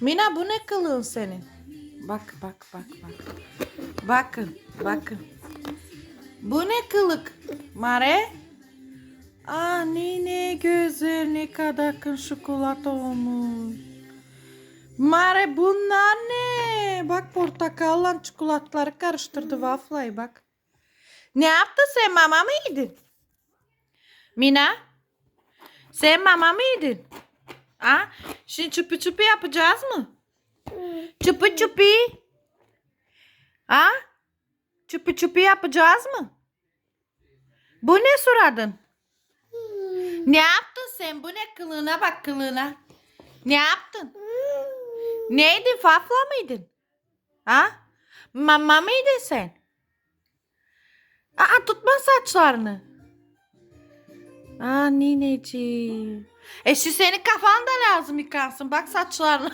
Mina bu ne kılığın senin? Bak bak bak bak. Bakın bakın. Bu ne kılık? Mare? Aa nene güzel ne kadar kın çikolata olmuş. Mare bunlar ne? Bak portakalla çikolataları karıştırdı waffle'yı bak. Ne yaptın sen mama mı yedin? Mina? Sen mama mı yedin? Ha? Şimdi çupi çupi yapacağız mı? Çupi çupi. Ha? Çupi çupi yapacağız mı? Bu ne suradın? Ne yaptın sen? Bu ne kılığına bak kılığına. Ne yaptın? Neydin? Fafla mıydın? Ha? Mama mıydın sen? Aa tutma saçlarını. Aa nineciğim. E şu senin kafan da lazım yıkansın. Bak saçlarını.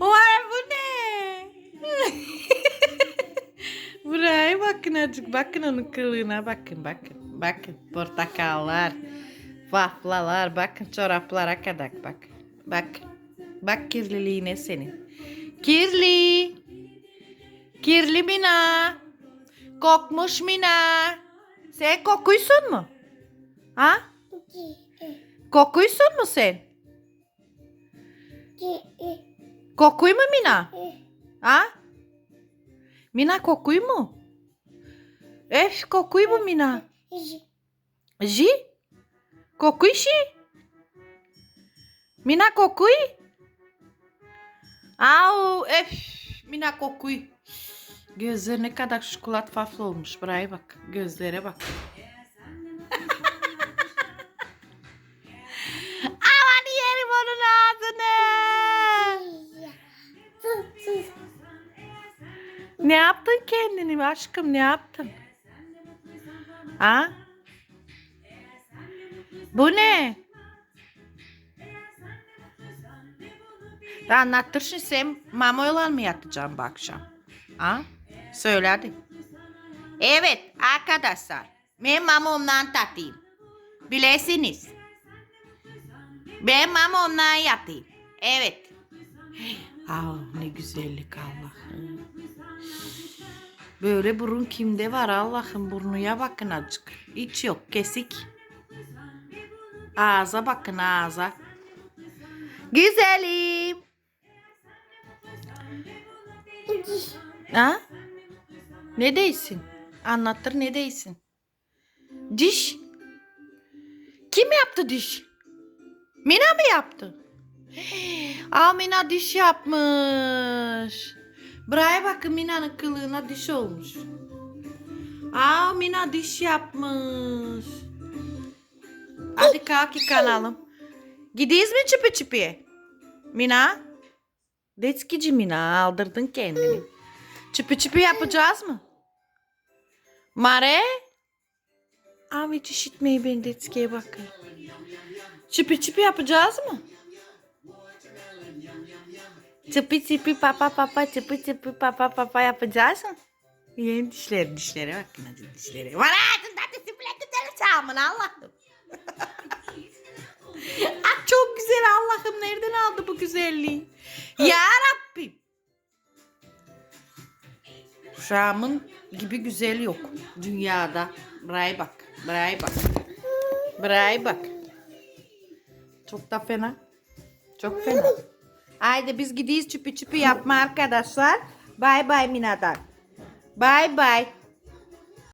Vay bu ne? Buraya bakın azıcık. Bakın onun kılığına bakın bakın. Bakın portakallar. Vaflalar. Bakın çoraplara kadar bak. Bak. Bak kirliliğine senin. Kirli. Kirli Mina. Kokmuş Mina. Sen kokuysun mu? Ha? Kokuysun mu sen? Mu Mina? Ha? Mina kokuy mu? Kokuy mu Mina? Ji? Kokuy şi? Mina kokuy? Au ef Mina kokuy. Gözleri ne kadar şokolat faflı olmuş. Buraya bak. Gözlere bak. Aman yerim onun ağzını. Ne yaptın kendini aşkım ne yaptın? Ha? Bu ne? Anlattır şimdi sen mamoyla mı yatacaksın bu akşam? Ha? Söyle hadi. Evet arkadaşlar. Ben mamamla tatayım. Bilesiniz. Ben mamamla yatayım. Evet. Ah ne güzellik Allah'ım. Böyle burun kimde var Allah'ım burnuya bakın azıcık. Hiç yok kesik. Ağza bakın ağza. Güzelim. Ha? Ne değilsin? Anlattır ne değilsin? Diş. Kim yaptı diş? Mina mı yaptı? Aa Mina diş yapmış. Buraya bakın Mina'nın kılığına diş olmuş. Aa Mina diş yapmış. Hadi kalk yıkanalım. Gideyiz mi çıpı çıpıya? Mina? Detskici Mina aldırdın kendini. Çıpı çıpı yapacağız mı? Mare? Abi işitmeyi ben detskiye bakın. Çıpı çıpı yapacağız mı? Çıpı çıpı papa papa çıpı çıpı papa papa yapacağız mı? Yeni dişleri dişlere bakın hadi dişlere. Var ağzında disiplin tutarım Allah'ım. ah, çok güzel Allah'ım nereden aldı bu güzelliği? Ya Rabbim. Şam'ın gibi güzel yok dünyada. Buraya bak. Buraya bak. Buraya bak. Çok da fena. Çok fena. Haydi biz gidiyiz çüpü çüpü yapma arkadaşlar. Bay bay Mina'dan. Bay bay.